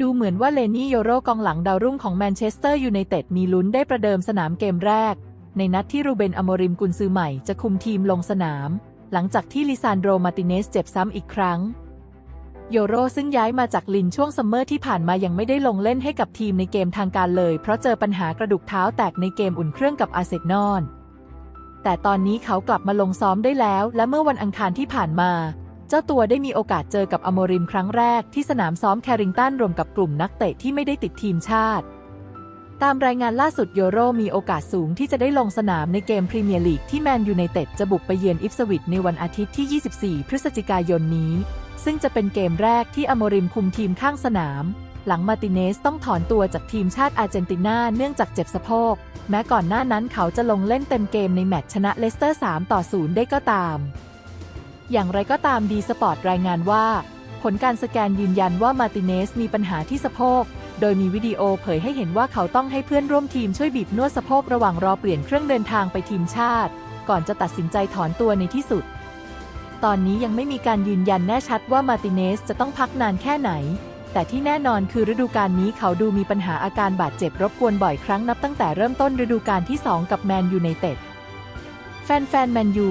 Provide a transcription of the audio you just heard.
ดูเหมือนว่าเลนี่โยโรกองหลังดาวรุ่งของแมนเชสเตอร์ยูไนเต็ดมีลุ้นได้ประเดิมสนามเกมแรก ในนัดที่รูเบนอโมริมกุนซือใหม่จะคุมทีมลงสนาม หลังจากที่ลิซานโดมาติเนสเจ็บซ้ำอีกครั้ง โยโรซึ่งย้ายมาจากลินช่วงซัมเมอร์ที่ผ่านมายังไม่ได้ลงเล่นให้กับทีมในเกมทางการเลย เพราะเจอปัญหากระดูกเท้าแตกในเกมอุ่นเครื่องกับอาเซนอลแต่ตอนนี้เขากลับมาลงซ้อมได้แล้ว และเมื่อวันอังคารที่ผ่านมา เจ้าตัวได้มีโอกาสเจอกับอโมริมครั้งแรกที่สนามซ้อมแคริงตันรวมกับกลุ่มนักเตะที่ไม่ได้ติดทีมชาติ ตามรายงานล่าสุดโยโรมีโอกาสสูงที่จะได้ลงสนามในเกมพรีเมียร์ลีกที่แมนยูไนเต็ดจะบุกไปเยือนอิฟสวิตในวันอาทิตย์ที่ 24 พฤศจิกายนนี้ ซึ่งจะเป็นเกมแรกที่อโมริมคุมทีมข้างสนาม หลังมาติเนสต้องถอนตัวจากทีมชาติอาร์เจนตินาเนื่องจากเจ็บสะโพก แม้ก่อนหน้านั้นเขาจะลงเล่นเต็มเกมในแมตช์ชนะเลสเตอร์ 3 ต่อ 0 ได้ก็ตาม อย่างไรก็ตามดีสปอร์ตรายงานว่า ผลการสแกนยืนยันว่ามาติเนสมีปัญหาที่สะโพก โดยมีวิดีโอเผยให้เห็นว่าเขาต้องให้เพื่อนร่วมทีมช่วยบีบนวดสะโพกระหว่างรอเปลี่ยนเครื่องเดินทางไปทีมชาติ ก่อนจะตัดสินใจถอนตัวในที่สุด ตอนนี้ยังไม่มีการยืนยันแน่ชัดว่ามาติเนสจะต้องพักนานแค่ไหน แต่ที่แน่นอนคือฤดูกาลนี้เขาดูมีปัญหาอาการบาดเจ็บรบกวนบ่อยครั้งนับตั้งแต่เริ่มต้นฤดูกาลที่ 2 กับแมนยูไนเต็ดแฟนๆแมนยู